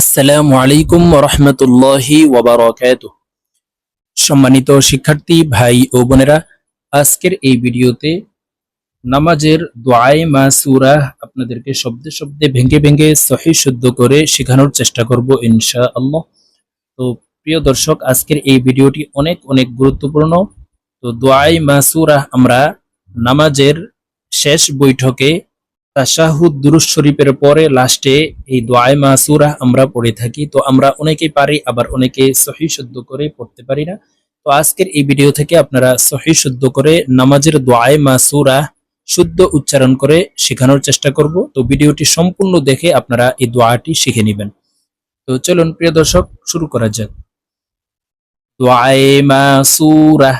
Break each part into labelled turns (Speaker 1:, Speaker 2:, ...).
Speaker 1: আসসালামু আলাইকুম রহমতুল্লাহি ওবরাকাত সম্মানিত শিক্ষার্থী, ভাই ও বোনেরা, আজকের এই ভিডিওতে নামাজের দোয়াই মাসুরা আপনাদেরকে শব্দে শব্দে ভেঙে ভেঙে সহি শুদ্ধ করে শেখানোর চেষ্টা করব ইনশা আল্লাহ তো প্রিয় দর্শক, আজকের এই ভিডিওটি অনেক অনেক গুরুত্বপূর্ণ। তো দোয়াই মাসুরা আমরা নামাজের শেষ বৈঠকে তাশাহুদ দুরুস শরীফের পরে লাস্টে এই দোয়ায় মাসুরা আমরা পড়ে থাকি। তো আমরা অনেকেই পারি, আবার অনেকে সহি শুদ্ধ করে পড়তে পারি না। তো আজকের এই ভিডিও থেকে আপনারা সহি শুদ্ধ করে নামাজের দোয়ায় মাসুরা শুদ্ধ উচ্চারণ করে শেখানোর চেষ্টা করব। তো ভিডিওটি সম্পূর্ণ দেখে আপনারা এই দোয়াটি শিখে নেবেন। তো চলুন, প্রিয় দর্শক, শুরু করা যাক। দোয়ায় মাসুরা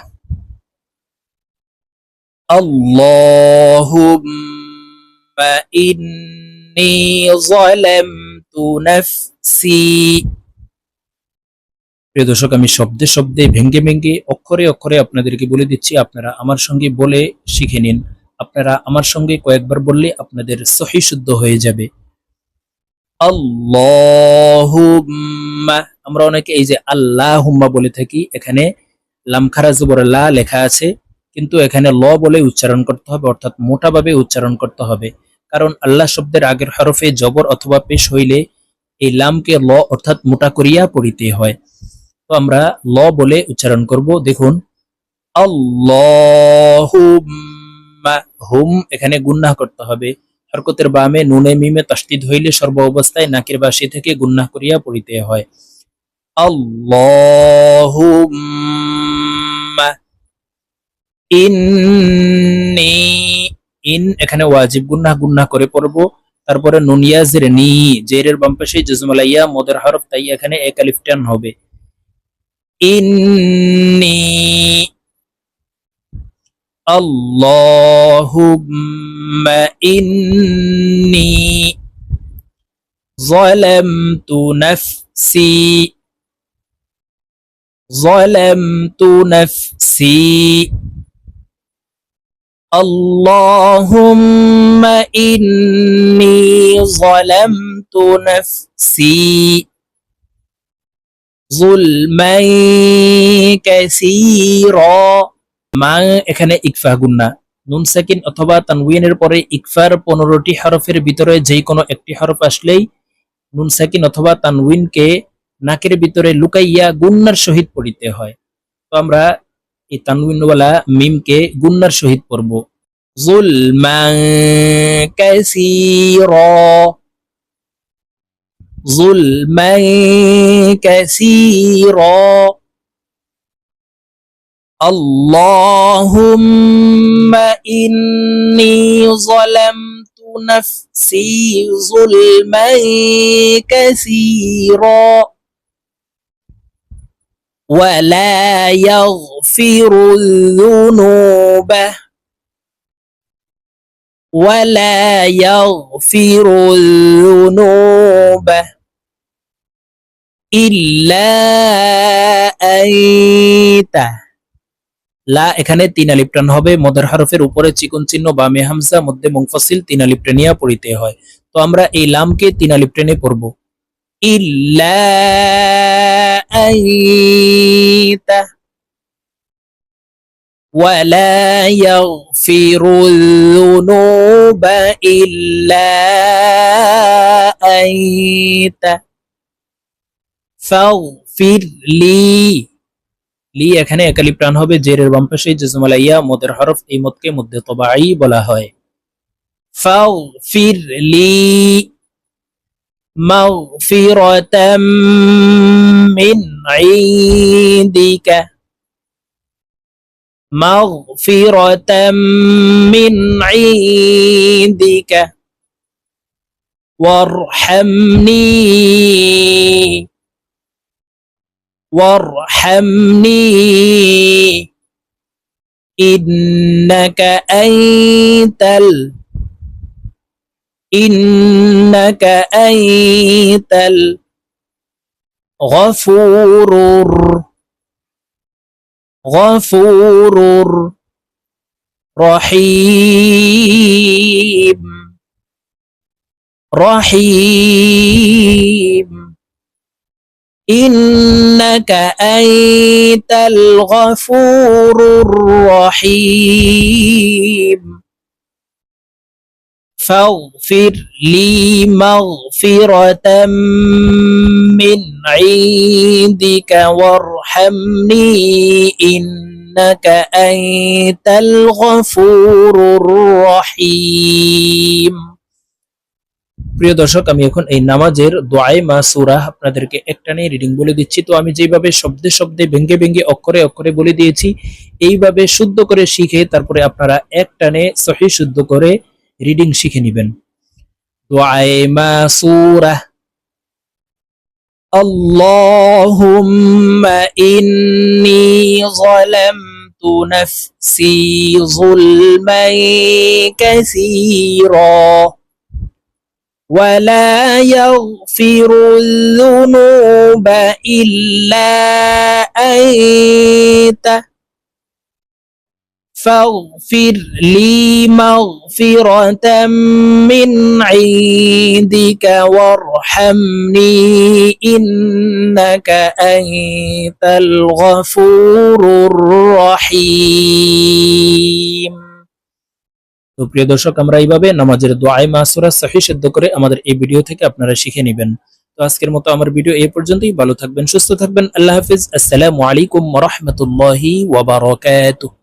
Speaker 1: আল্লাহুম্মা إني ظلمت نفسي প্রিয় দর্শক আমি শব্দে শব্দে ভেঙ্গে ভেঙ্গে অক্ষরে অক্ষরে আপনাদেরকে বলে দিচ্ছি আপনারা আমার সঙ্গে বলে শিখে নিন আপনারা আমার সঙ্গে কয়েকবার বললে আপনাদের সহি শুদ্ধ হয়ে যাবে আল্লাহুম্মা আমরা অনেকে এই যে আল্লাহুম্মা বলে থাকি এখানে লামখারা জবর লা লেখা আছে কিন্তু এখানে ল বলে উচ্চারণ করতে হবে অর্থাৎ মোটাভাবে উচ্চারণ করতে হবে কারণ আল্লাহ শব্দের আগের হরফে জবর অথবা পেশ হইলে এই লামকে ল অর্থাৎ মোটা করিয়া পড়িতে হয়। তো আমরা ল বলে উচ্চারণ করব। দেখুন হুম, এখানে গুন্না করতে হবে। হরকতের বামে নুনে মিমে তস্তিদ হইলে সর্ব অবস্থায় নাকের বাসি থেকে গুন্না করিয়া পড়িতে হয়। আল্লাহুম্মা ইন্নি ইন এখানে ওয়াজিব গুন্নাহ গুন্নাহ করে পড়ব তারপরে নুনিয়া জের নি জেরের বাম পাশে জজমালাইয়া মদের হরফ তাই এখানে এক আলিফ টান হবে ইন্নি আল্লাহুম্মা ইন্নি ظلمت نفسي ظلمت نفسي اللهم إني ظلمت نفسي ظلما كثيرا মা এখানে ইকফা গুন্না নুন সাকিন অথবা তানউইনের পরে ইকফার পনেরোটি হরফের ভিতরে যে কোনো একটি হরফ আসলেই নুন সাকিন অথবা তানউইনকে নাকের ভিতরে লুকাইয়া গুন্নার সহিত পড়িতে হয় তো আমরা এই তানউইনওয়ালা মিমকে গুন্নার সহিত পড়ব জুলমান কাসীরা জুলমান কাসীরা اللهم إني ظلمت نفسي ظلما كثيرا ولا يغفر الذنوب ولا يغفر الذنوب إلا أنت লা এখানে তিন আলিফ টান হবে মদের হরফের উপরে চিকন চিহ্ন বা মেহামজা মধ্যে মুংফাসিল তিন আলিফ টেনিয়া পড়িতে হয় তো আমরা এই লামকে তিন আলিফ টেনে পড়ব ইল্লা আইতা ولا يغفر الذنوب إلا أنت فاغفر لي লি এখানে একালি প্রাণ হবে জেরের বাম পাশে জজমালাইয়া মদের হরফ এই মতকে মধ্যে তবাই বলা হয় ফাগফির লি مغفرة من عندك. مغفرة من عندك. وارحمني. وارحمني. إنك أنت إنك أنت الغفور غفور رحيم رحيم. إنك أنت الغفور الرحيم. فاغفر لي مغفرة من عندك وارحمني إنك أنت الغفور الرحيم প্রিয় দর্শক আমি এখন এই নামাজের দোয়াই মা সুরা আপনাদেরকে একটানে রিডিং বলে দিচ্ছি তো আমি যেভাবে শব্দে শব্দে ভেঙ্গে ভেঙ্গে অক্ষরে অক্ষরে বলে দিয়েছি এইভাবে শুদ্ধ করে শিখে তারপরে আপনারা একটানে সহি শুদ্ধ করে রিডিং শিখে নেবেন দোয়াই মা সুরা اللهم إني ظلمت نفسي ظلما كثيرا ولا يغفر الذنوب إلا أنت فاغفر لي مغفرة من عندك وارحمني إنك أنت الغفور الرحيم তো প্রিয় দর্শক আমরা এইভাবে নামাজের দোয়াই মাসুরা সহি সিদ্ধ করে আমাদের এই ভিডিও থেকে আপনারা শিখে নেবেন তো আজকের মতো আমার ভিডিও এই পর্যন্তই ভালো থাকবেন সুস্থ থাকবেন আল্লাহ হাফিজ আসসালামু আলাইকুম ওয়া রাহমাতুল্লাহি ওয়া বারাকাতুহু